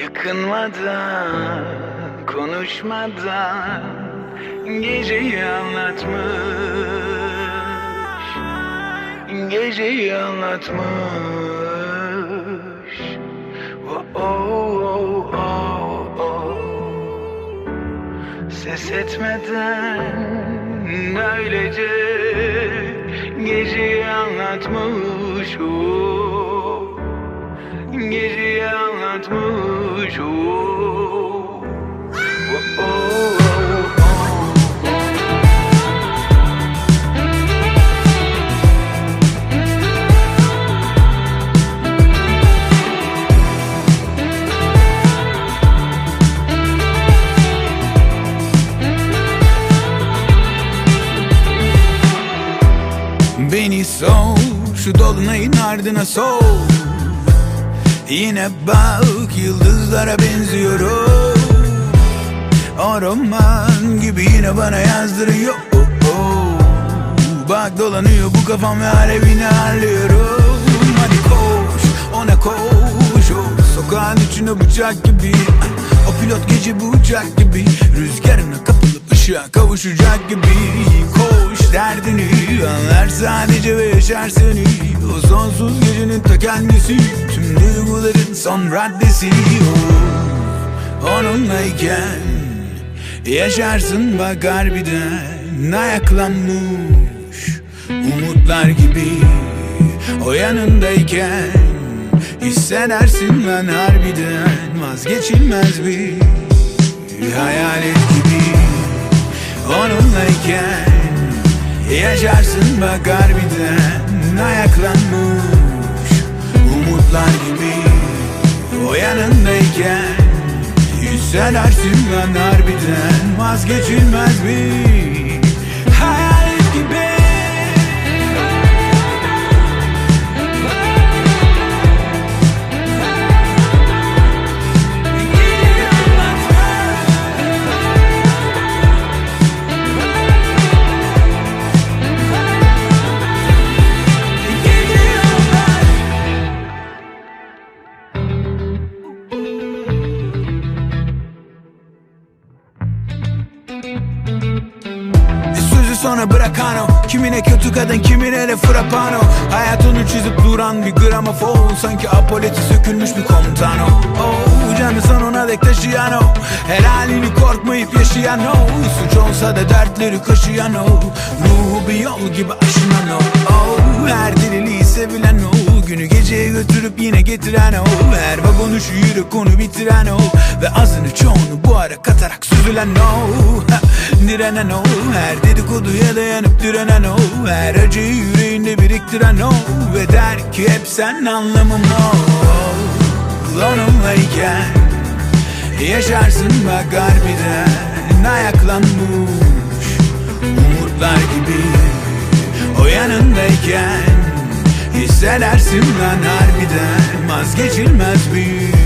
Yakınmadan, konuşmadan Geceyi anlatmış Geceyi anlatmış oh, oh, oh, oh. Ses etmeden öylece Geceyi anlatmış oh. Geceyi anlatmış Beni sor şu dolunayın ardına sor Yine bak yıldızlara benziyorum. O roman gibi yine bana yazdırıyor. Oh, oh. Bak dolanıyor bu kafam ve alevini arıyorum Hadi koş ona koş. Oh. Sokağın içine bıçak gibi. O pilot gece bu uçak gibi. Rüzgarına kapılıp ışığa kavuşacak gibi. Koş derdini anlar sadece ve yaşar seni. O sonsuz gecenin ta kendisi duyguların son raddesi oh. Onunlayken Yaşarsın bak harbiden Ayaklanmış Umutlar gibi O yanındayken Hissedersin lan harbiden Vazgeçilmez bir Hayalet gibi Onunlayken Yaşarsın bak harbiden Ayaklanmış Umutlar gibi. O yanındayken Hissedersin lan harbiden Vazgeçilmez bir sonra bırakan o Kimine kötü kadın kimine de frappano Hayatını çizip duran bir gramofon Sanki apoleti sökülmüş bir komutan o oh, Canı sonuna dek taşıyan o Her halini korkmayıp yaşayan o Suç olsa da dertleri kaşıyan o Ruhu bir yol gibi aşınan o oh, Her Günü götürüp yine getiren o Her vagonu şu yürek konu bitiren o Ve azını çoğunu bu ara katarak süzülen o Ha, Direnen o Her dedikoduya dayanıp direnen o Her acıyı yüreğinde biriktiren o Ve der ki hep sen anlamım o Onunlayken Yaşarsın bak harbiden. Ayaklanmış Umutlar gibi. O yanındayken Hissedersin lan harbiden. Vazgeçilmez bir